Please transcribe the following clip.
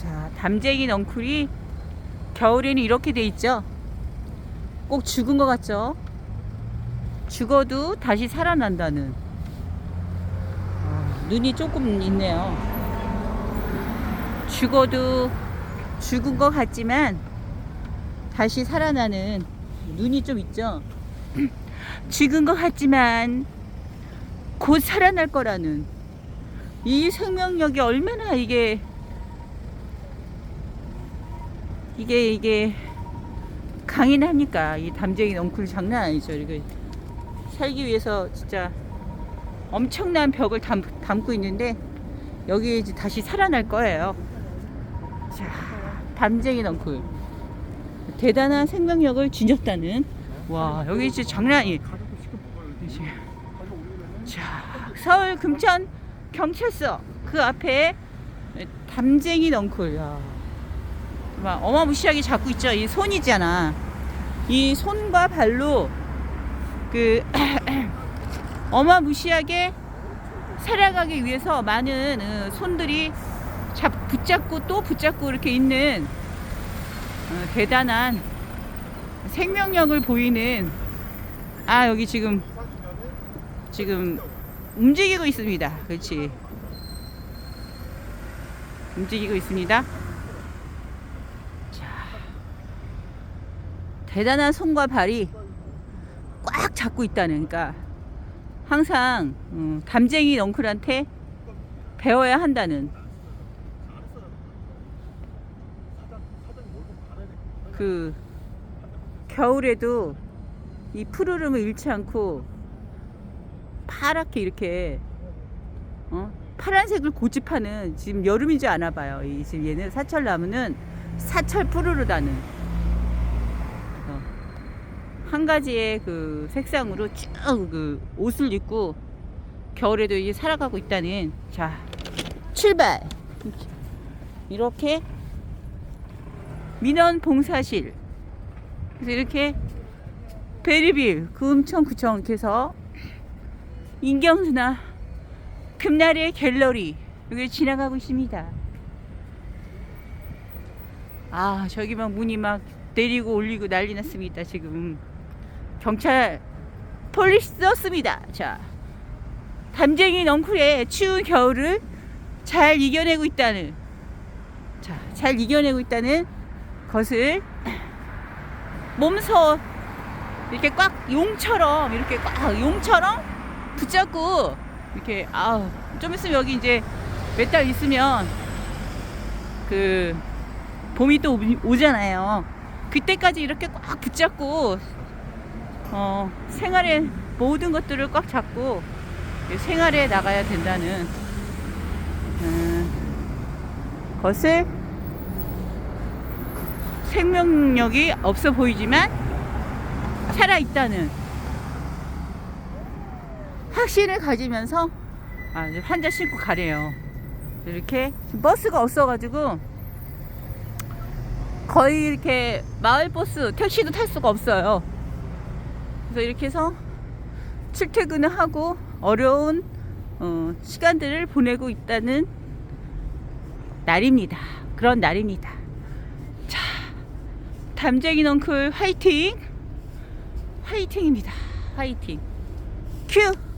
자, 담쟁이 넝쿨이 겨울에는 이렇게 돼 있죠. 꼭 죽은 것 같죠? 죽어도 다시 살아난다는. 아, 눈이 조금 있네요. 죽어도 죽은 것 같지만 다시 살아나는 눈이 좀 있죠. 죽은 것 같지만 곧 살아날 거라는 이 생명력이 얼마나 이게 이게 이게 강인 합니까? 이 담쟁이 넝쿨 장난 아니죠. 이거 살기 위해서 진짜 엄청난 벽을 담, 담고 있는데 여기 이제 다시 살아날 거예요. 자, 담쟁이 넝쿨 대단한 생명력을 지녔다는 와 여기 진짜 장난 아니. 자 서울 금천 경찰서 그 앞에 담쟁이 넝쿨 야. 막 어마무시하게 잡고 있죠. 이 손이잖아. 이 손과 발로 그 어마무시하게 살아가기 위해서 많은 어, 손들이 잡 붙잡고 또 붙잡고 이렇게 있는 어, 대단한 생명력을 보이는 아 여기 지금 지금 움직이고 있습니다. 그렇지. 움직이고 있습니다. 자, 대단한 손과 발이 꽉 잡고 있다는, 그러니까 항상 음, 담쟁이 넝쿨한테 배워야 한다는 그 겨울에도 이 푸르름을 잃지 않고 파랗게 이렇게 어? 파란색을 고집하는 지금 여름이지 않아 봐요. 이 지금 얘는 사철 나무는 사철 푸르르다는 어. 한 가지의 그 색상으로 쭉 그 옷을 입고 겨울에도 이제 살아가고 있다는 자 출발 이렇게 민원 봉사실 그래서 이렇게 베리빌 금천구청 이렇게 해서 인경수나 금날의 갤러리 여기 지나가고 있습니다. 아 저기 막 문이 막 내리고 올리고 난리 났습니다. 지금 경찰 폴리스 썼습니다. 자 담쟁이 넝쿨의 추운 겨울을 잘 이겨내고 있다는 자 잘 이겨내고 있다는 것을 몸소 이렇게 꽉 용처럼 이렇게 꽉 용처럼 붙잡고 이렇게 아우 좀 있으면 여기 이제 몇 달 있으면 그 봄이 또 오- 오잖아요. 그때까지 이렇게 꽉 붙잡고 어 생활의 모든 것들을 꽉 잡고 생활에 나가야 된다는 음, 것을 생명력이 없어 보이지만 살아 있다는 확신을 가지면서 아, 이제 환자 싣고 가래요. 이렇게 버스가 없어가지고 거의 이렇게 마을 버스 택시도 탈 수가 없어요. 그래서 이렇게 해서 출퇴근을 하고 어려운 어, 시간들을 보내고 있다는 날입니다. 그런 날입니다. 자, 담쟁이 넝쿨 화이팅! 화이팅입니다. 화이팅. 큐!